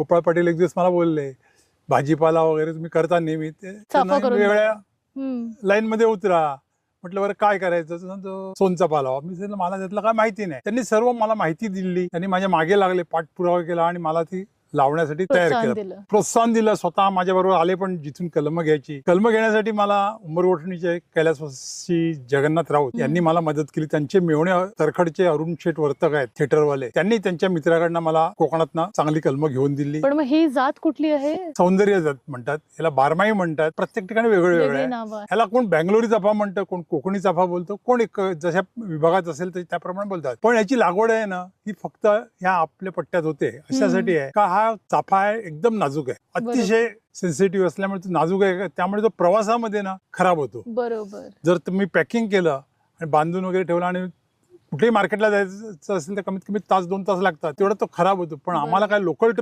गोपाळ पाटील एक दिवस मला बोलले भाजीपाला वगैरे तुम्ही करता नेहमी ते चाफा त्यांना करून वेगळ्या हम्म. लाईन मध्ये उतरा. म्हटलं बरं काय करायचं? तर सोनचा पालावा. मी सांगितलं मला त्यातलं काय माहिती नाही. त्यांनी सर्व मला माहिती दिली. त्यांनी माझ्या मागे लागले पाठपुरावा केला आणि मला ती लावण्यासाठी तयार केलं. प्रोत्साहन दिलं स्वतः माझ्या बरोबर आले पण जिथून कलम घ्यायची. कलम घेण्यासाठी मला उमरवठणीचे कैलासवासी जगन्नाथ राऊत. यांनी मला मदत केली. त्यांचे मेवणे तरखडचे अरुण शेठ वर्तक आहेत थिएटरवाले. त्यांनी त्यांच्या मित्राकडनं मला कोकणातनं चांगली कलम घेऊन दिली. पण मग ही जात कुठली आहे? सौंदर्य जात म्हणतात. याला बारमाही म्हणतात. प्रत्येक ठिकाणी वेगळं वेगळं ह्याला कोण बँगलोरी चाफा म्हणतं कोण कोकणी चाफा बोलतो कोण एक जशा विभागात असेल तर त्याप्रमाणे बोलतात. पण याची लागवड आहे ना ही फक्त ह्या आपल्या पट्ट्यात होते. अशासाठी आहे. का हा चाफा आहे एकदम नाजूक आहे. अतिशय सेन्सिटिव्ह असल्यामुळे तो नाजूक आहे. त्यामुळे तो प्रवासामध्ये ना खराब होतो. बरोबर. जर तुम्ही पॅकिंग केलं आणि बांधून वगैरे ठेवलं आणि कुठेही मार्केटला जायचं असेल तर कमीत कमी तास दोन तास लागतात. तेवढा तो खराब होतो. पण आम्हाला काय लोकल ट्रेन